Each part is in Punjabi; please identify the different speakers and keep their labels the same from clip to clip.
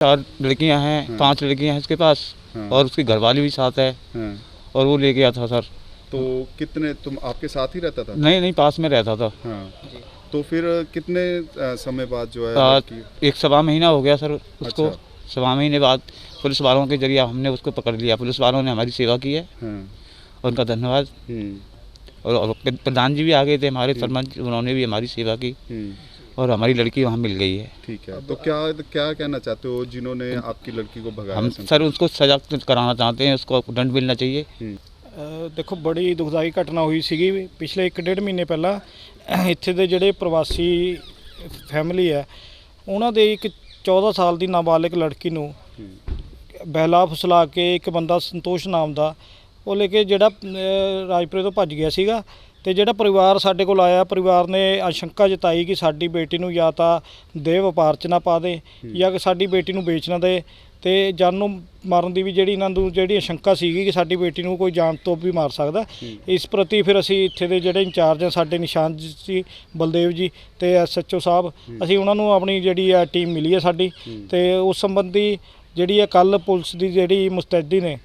Speaker 1: चार लड़कियाँ हैं पाँच लड़कियाँ हैं इसके पास
Speaker 2: हाँ।
Speaker 1: और उसकी घरवाली भी साथ है।
Speaker 2: हाँ
Speaker 1: और वो ले गया था सर।
Speaker 2: तो कितने तुम आपके साथ ही रहता था?
Speaker 1: नहीं नहीं पास में रहता था।
Speaker 2: हाँ। तो फिर कितने समय बाद जो है
Speaker 1: आ, एक सवा महीना हो गया सर उसको।
Speaker 2: अच्छा।
Speaker 1: सवा महीने बाद पुलिस वालों के ज़रिए हमने उसको पकड़ लिया। पुलिस वालों ने हमारी सेवा की है। उनका धन्यवाद।
Speaker 2: हम्म।
Speaker 1: और और प्रधान जी भी आ गए थे हमारे सरपंच उन्होंने भी हमारी सेवा की।
Speaker 2: हम्म।
Speaker 1: और हमारी लड़की वहाँ मिल गई है।
Speaker 2: ठीक है तो क्या क्या कहना चाहते हो जिन्होंने आपकी लड़की को भगाया
Speaker 1: हम सर उसको सजा कराना चाहते हैं उसको दंड मिलना चाहिए।
Speaker 3: ਦੇਖੋ ਬੜੀ ਦੁਖਦਾਈ ਘਟਨਾ ਹੋਈ ਸੀਗੀ ਪਿਛਲੇ 1.5 ਮਹੀਨੇ ਪਹਿਲਾਂ ਇੱਥੇ ਦੇ ਜਿਹੜੇ ਪ੍ਰਵਾਸੀ ਫੈਮਿਲੀ ਹੈ ਉਹਨਾਂ ਦੇ ਇੱਕ 14 ਸਾਲ ਦੀ ਨਾਬਾਲਗ ਲੜਕੀ ਨੂੰ ਬਹਿਲਾ ਫੁਸਲਾ ਕੇ ਇੱਕ ਬੰਦਾ ਸੰਤੋਸ਼ ਨਾਮ ਦਾ ਉਹ ਲੈ ਕੇ ਜਿਹੜਾ ਰਾਜਪੁਰੇ ਤੋਂ ਭੱਜ ਗਿਆ ਸੀਗਾ ਤੇ ਜਿਹੜਾ ਪਰਿਵਾਰ ਸਾਡੇ ਕੋਲ ਆਇਆ ਪਰਿਵਾਰ ਨੇ ਆਸ਼ੰਕਾ ਜਤਾਈ ਕਿ ਸਾਡੀ ਬੇਟੀ ਨੂੰ ਜਾਂ ਤਾਂ ਦੇਹ ਵਪਾਰ 'ਚ ਨਾ ਪਾ ਦੇ ਜਾਂ ਕਿ ਸਾਡੀ ਬੇਟੀ ਨੂੰ ਵੇਚ ਨਾ ਦੇ ਤੇ ਜਾਨ ਨੂੰ ਮਾਰਨ ਦੀ ਵੀ ਜਿਹੜੀ ਇਹਨਾਂ ਨੂੰ ਜਿਹੜੀ ਆਸ਼ੰਕਾ ਸੀਗੀ ਕਿ ਸਾਡੀ ਬੇਟੀ ਨੂੰ ਕੋਈ ਜਾਨ ਤੋਂ ਵੀ ਮਾਰ ਸਕਦਾ। ਇਸ ਪ੍ਰਤੀ ਫਿਰ ਅਸੀਂ ਇੱਥੇ ਦੇ ਜਿਹੜੇ ਇੰਚਾਰਜ ਆ ਸਾਡੇ ਨਿਸ਼ਾਨ ਜੀ ਬਲਦੇਵ ਜੀ ਤੇ ਐਸਐਚਓ ਸਾਹਿਬ ਅਸੀਂ ਉਹਨਾਂ ਨੂੰ ਆਪਣੀ ਜਿਹੜੀ ਆ ਟੀਮ ਮਿਲੀ ਹੈ ਸਾਡੀ ਤੇ ਉਸ ਸੰਬੰਧੀ ਜਿਹੜੀ ਆ ਕੱਲ ਪੁਲਿਸ ਦੀ ਜਿਹੜੀ ਮੁਸਤੈਦੀ ਨੇ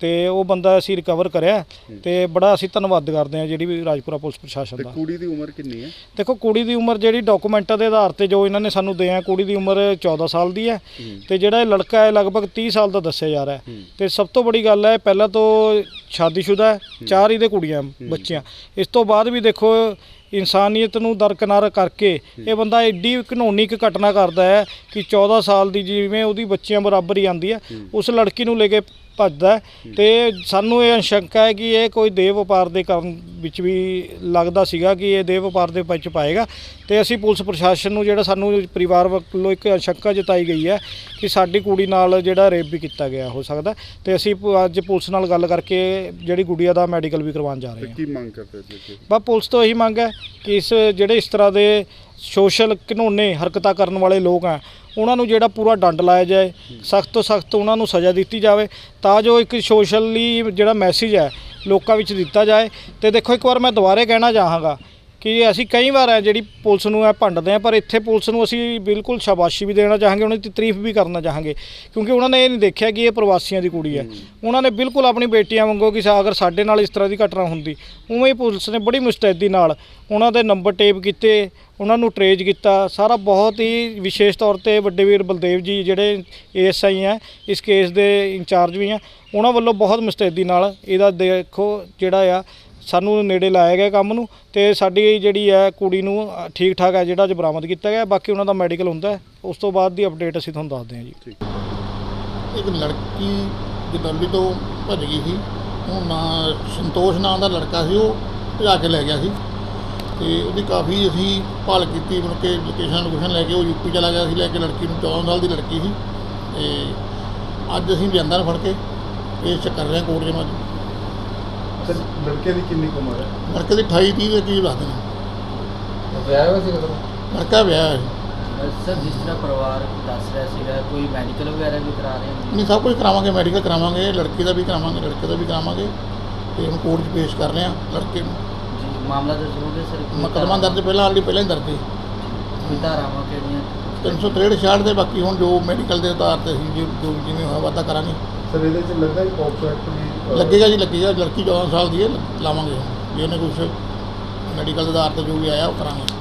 Speaker 3: ਤੇ ਉਹ ਬੰਦਾ ਅਸੀਂ ਰਿਕਵਰ ਕਰਿਆ ਤੇ ਬੜਾ ਅਸੀਂ ਧੰਨਵਾਦ ਕਰਦੇ ਹਾਂ ਜਿਹੜੀ ਵੀ ਰਾਜਪੁਰਾ ਪੁਲਿਸ ਪ੍ਰਸ਼ਾਸਨ
Speaker 2: ਤੇ
Speaker 3: ਦਾ।
Speaker 2: ਕੁੜੀ ਦੀ ਉਮਰ ਕਿੰਨੀ ਹੈ?
Speaker 3: ਦੇਖੋ ਕੁੜੀ ਦੀ ਉਮਰ ਜਿਹੜੀ ਡਾਕੂਮੈਂਟਾਂ ਦੇ ਆਧਾਰ ਤੇ ਜੋ ਇਹਨਾਂ ਨੇ ਸਾਨੂੰ ਦਿਆ ਕੁੜੀ ਦੀ ਉਮਰ 14 ਸਾਲ ਦੀ ਹੈ ਤੇ ਜਿਹੜਾ ਇਹ ਲੜਕਾ ਹੈ ਲਗਭਗ 30 ਸਾਲ ਦਾ ਦੱਸਿਆ ਜਾ ਰਿਹਾ ਹੈ। ਤੇ ਸਭ ਤੋਂ ਬੜੀ ਗੱਲ ਹੈ ਪਹਿਲਾਂ ਤੋਂ ਸ਼ਾਦੀशुदा ਹੈ ਚਾਰ ਇਹਦੇ ਕੁੜੀਆਂ ਬੱਚੀਆਂ। ਇਸ ਤੋਂ ਬਾਅਦ ਵੀ ਦੇਖੋ ਇਨਸਾਨੀਅਤ ਨੂੰ ਦਰਕਨਾਰ ਕਰਕੇ ਇਹ ਬੰਦਾ ਐਡੀ ਇੱਕ ਘਟਨਾ ਕਰਦਾ ਹੈ ਕਿ 14 ਸਾਲ ਦੀ ਜਿਵੇਂ ਉਹਦੀ ਬੱਚੀਆਂ ਬਰਾਬਰ ਹੀ ਆਂਦੀ ਹੈ। ਉਸ ਲੜਕੀ ਨੂੰ ਲੈ ਕੇ ਭੱਜਦਾ ਤੇ ਸਾਨੂੰ ਇਹ ਅੰਸ਼ੰਕਾ ਹੈ ਕਿ ਇਹ ਕੋਈ ਦੇਹ ਵਪਾਰ ਦੇ ਕਰਨ ਵਿੱਚ ਵੀ ਲੱਗਦਾ ਸੀਗਾ ਕਿ ਇਹ ਦੇਹ ਵਪਾਰ ਦੇ ਵਿੱਚ ਪਾਏਗਾ। ਤੇ ਅਸੀਂ ਪੁਲਿਸ ਪ੍ਰਸ਼ਾਸਨ ਨੂੰ ਜਿਹੜਾ ਸਾਨੂੰ ਪਰਿਵਾਰ ਵੱਲੋਂ ਇੱਕ ਅੰਸ਼ੰਕਾ ਜਤਾਈ ਗਈ ਹੈ ਕਿ ਸਾਡੀ ਕੁੜੀ ਨਾਲ ਜਿਹੜਾ ਰੇਪ ਵੀ ਕੀਤਾ ਗਿਆ ਹੋ ਸਕਦਾ ਤੇ ਅਸੀਂ ਅੱਜ ਪੁਲਿਸ ਨਾਲ ਗੱਲ ਕਰਕੇ ਜਿਹੜੀ ਗੁੜੀਆ ਦਾ ਮੈਡੀਕਲ ਵੀ ਕਰਵਾਉਣ ਜਾ ਰਹੇ ਹਾਂ।
Speaker 2: ਕੀ ਮੰਗ ਕਰਦੇ ਜੀ?
Speaker 3: ਬਸ ਪੁਲਿਸ ਤੋਂ ਇਹੀ ਮੰਗ ਹੈ ਕਿ ਇਸ ਜਿਹੜੇ ਇਸ ਤਰ੍ਹਾਂ ਦੇ ਸੋਸ਼ਲ ਘਿਨੌਣੇ ਹਰਕਤਾਂ ਕਰਨ ਵਾਲੇ ਲੋਕ ਆ ਉਹਨਾਂ ਨੂੰ ਜਿਹੜਾ ਪੂਰਾ ਡੰਡ ਲਾਇਆ ਜਾਏ, ਸਖਤ ਤੋਂ ਸਖਤ ਉਹਨਾਂ ਨੂੰ ਸਜ਼ਾ ਦਿੱਤੀ ਜਾਵੇ, ਤਾਂ ਜੋ ਇੱਕ ਸੋਸ਼ਲੀ ਜਿਹੜਾ ਮੈਸੇਜ ਹੈ, ਲੋਕਾਂ ਵਿੱਚ ਦਿੱਤਾ ਜਾਏ। ਤੇ ਦੇਖੋ ਇੱਕ ਵਾਰ ਮੈਂ ਦੁਬਾਰੇ ਕਹਿਣਾ ਚਾਹਾਂਗਾ ਕਿ ਅਸੀਂ ਕਈ ਵਾਰ ਹੈ ਜਿਹੜੀ ਪੁਲਿਸ ਨੂੰ ਇਹ ਭੰਡਦੇ ਆ ਪਰ ਇੱਥੇ ਪੁਲਿਸ ਨੂੰ ਅਸੀਂ ਬਿਲਕੁਲ ਸ਼ਾਬਾਸ਼ੀ ਵੀ ਦੇਣਾ ਚਾਹਾਂਗੇ ਉਹਨਾਂ ਦੀ ਤਾਰੀਫ ਵੀ ਕਰਨਾ ਚਾਹਾਂਗੇ ਕਿਉਂਕਿ ਉਹਨਾਂ ਨੇ ਇਹ ਨਹੀਂ ਦੇਖਿਆ ਕਿ ਇਹ ਪ੍ਰਵਾਸੀਆਂ ਦੀ ਕੁੜੀ ਹੈ। ਉਹਨਾਂ ਨੇ ਬਿਲਕੁਲ ਆਪਣੀ ਬੇਟੀਆਂ ਵਾਂਗੂ ਕਿ ਸਾ- ਅਗਰ ਸਾਡੇ ਨਾਲ ਇਸ ਤਰ੍ਹਾਂ ਦੀ ਘਟਨਾ ਹੁੰਦੀ ਉਵੇਂ ਹੀ ਪੁਲਿਸ ਨੇ ਬੜੀ ਮੁਸਤੈਦੀ ਨਾਲ ਉਹਨਾਂ ਦੇ ਨੰਬਰ ਟੇਪ ਕੀਤੇ ਉਹਨਾਂ ਨੂੰ ਟਰੇਜ ਕੀਤਾ ਸਾਰਾ ਬਹੁਤ ਹੀ ਵਿਸ਼ੇਸ਼ ਤੌਰ ਤੇ ਵੱਡੇ ਵੀਰ ਬਲਦੇਵ ਜੀ ਜਿਹੜੇ ਏਐਸਆਈ ਆ ਇਸ ਕੇਸ ਦੇ ਇੰਚਾਰਜ ਵੀ ਆ ਉਹਨਾਂ ਵੱਲੋਂ ਬਹੁਤ ਮੁਸਤੈਦੀ ਨਾਲ ਇਹਦਾ ਦੇਖੋ ਜਿਹੜਾ ਆ ਸਾਨੂੰ ਨੇੜੇ ਲਾਇਆ ਗਿਆ ਕੰਮ ਨੂੰ ਤੇ ਸਾਡੀ ਜਿਹੜੀ ਹੈ ਕੁੜੀ ਨੂੰ ਠੀਕ ਠਾਕ ਹੈ ਜਿਹੜਾ ਅੱਜ ਬਰਾਮਦ ਕੀਤਾ ਗਿਆ, ਬਾਕੀ ਉਹਨਾਂ ਦਾ ਮੈਡੀਕਲ ਹੁੰਦਾ ਉਸ ਤੋਂ ਬਾਅਦ ਦੀ ਅਪਡੇਟ ਅਸੀਂ ਤੁਹਾਨੂੰ ਦੱਸਦੇ ਹਾਂ ਜੀ।
Speaker 4: ਇੱਕ ਲੜਕੀ ਜਦੌਲੀ ਤੋਂ ਭੱਜ ਗਈ ਸੀ। ਉਹ ਨਾਂ ਸੰਤੋਸ਼ ਨਾਂ ਦਾ ਲੜਕਾ ਸੀ, ਉਹ ਭਜਾ ਕੇ ਲੈ ਗਿਆ ਸੀ। ਤੇ ਉਹਦੀ ਕਾਫੀ ਅਸੀਂ ਭਾਲ ਕੀਤੀ ਮੁੜ ਕੇ ਲੋਕੇਸ਼ਨ ਲੋਕੇਸ਼ਨ ਲੈ ਕੇ ਉਹ ਯੂਪੀ ਚਲਾ ਗਿਆ ਸੀ, ਲੈ ਕੇ ਲੜਕੀ ਨੂੰ 14 ਸਾਲ ਦੀ ਲੜਕੀ ਸੀ। ਤੇ ਅੱਜ ਅਸੀਂ ਲਿਆਂਦਾ ਫੜ ਕੇ ਇਹ ਚੱਕਰ ਰਹੇ ਕੋਰਟ ਦੇ
Speaker 2: ਤੇ ਲੜਕੇ ਦੀ ਕਿੰਨੀ ਕੁ ਉਮਰ ਹੈ?
Speaker 4: ਲੜਕੇ ਦੀ 28 30 ਦੇ ਕਰੀਬ ਦੱਸਦੇ ਨੇ।
Speaker 5: ਵਿਆਹ ਹੋਇਆ ਸੀ ਕਦੋਂ?
Speaker 4: ਲੜਕਾ ਵਿਆਹ ਹੈ
Speaker 5: ਸਰ ਜਿਸ ਤਰ੍ਹਾਂ ਪਰਿਵਾਰ ਦੱਸ ਰਿਹਾ ਸੀਗਾ ਕੋਈ ਮੈਡੀਕਲ ਵਗੈਰਾ ਵੀ ਕਰਾ ਰਹੇ ਹੋ
Speaker 4: ਨਹੀਂ ਸਭ ਕੁਝ ਕਰਾਵਾਂਗੇ ਮੈਡੀਕਲ ਕਰਾਵਾਂਗੇ ਲੜਕੀ ਦਾ ਵੀ ਕਰਾਵਾਂਗੇ ਲੜਕੇ ਦਾ ਵੀ ਕਰਾਵਾਂਗੇ। ਤੇ ਹੁਣ ਕੋਰਟ 'ਚ ਪੇਸ਼ ਕਰ ਰਹੇ ਹਾਂ ਲੜਕੇ ਨੂੰ।
Speaker 5: ਜੀ ਮਾਮਲਾ ਦਰਜ ਹੋ ਗਿਆ ਸਰ? ਕੋਈ
Speaker 4: ਮੁਕੱਦਮਾ
Speaker 5: ਧਾਰਾ-
Speaker 4: ਦਰਜ ਪਹਿਲਾਂ ਆਲਰੇਡੀ ਪਹਿਲਾਂ ਹੀ ਦਰਜ ਸੀ
Speaker 5: ਕੋਈ ਧਾਰਾਵਾਂ ਕਿਹੜੀਆਂ?
Speaker 4: 363 ਛਾੜ ਦੇ ਬਾਕੀ ਹੁਣ ਜੋ ਮੈਡੀਕਲ ਦੇ ਆਧਾਰ ਤੇ ਅਸੀਂ ਜੋ- ਜੋ ਜਿਵੇਂ ਹੋਇਆ ਵਾਧਾ ਕਰਾਂਗੇ।
Speaker 2: ਸਰ ਇਹਦੇ ਚ ਲੱਗਦਾ ਹੀ ਪੌਕਸੋ ਐਕਟ ਵੀ ਅ,
Speaker 4: ਲੱਗੇਗਾ ਜੀ, ਲੱਗੇਗਾ। ਲੜਕੀ 14 ਸਾਲ ਦੀ ਹੈ, ਲਾਵਾਂਗੇ। ਜੇ ਉਹਨੇ ਕੁਝ ਮੈਡੀਕਲ ਦੇ ਆਧਾਰ ਤੇ ਜੋ ਵੀ ਆਇਆ, ਉਹ ਕਰਾਂਗੇ।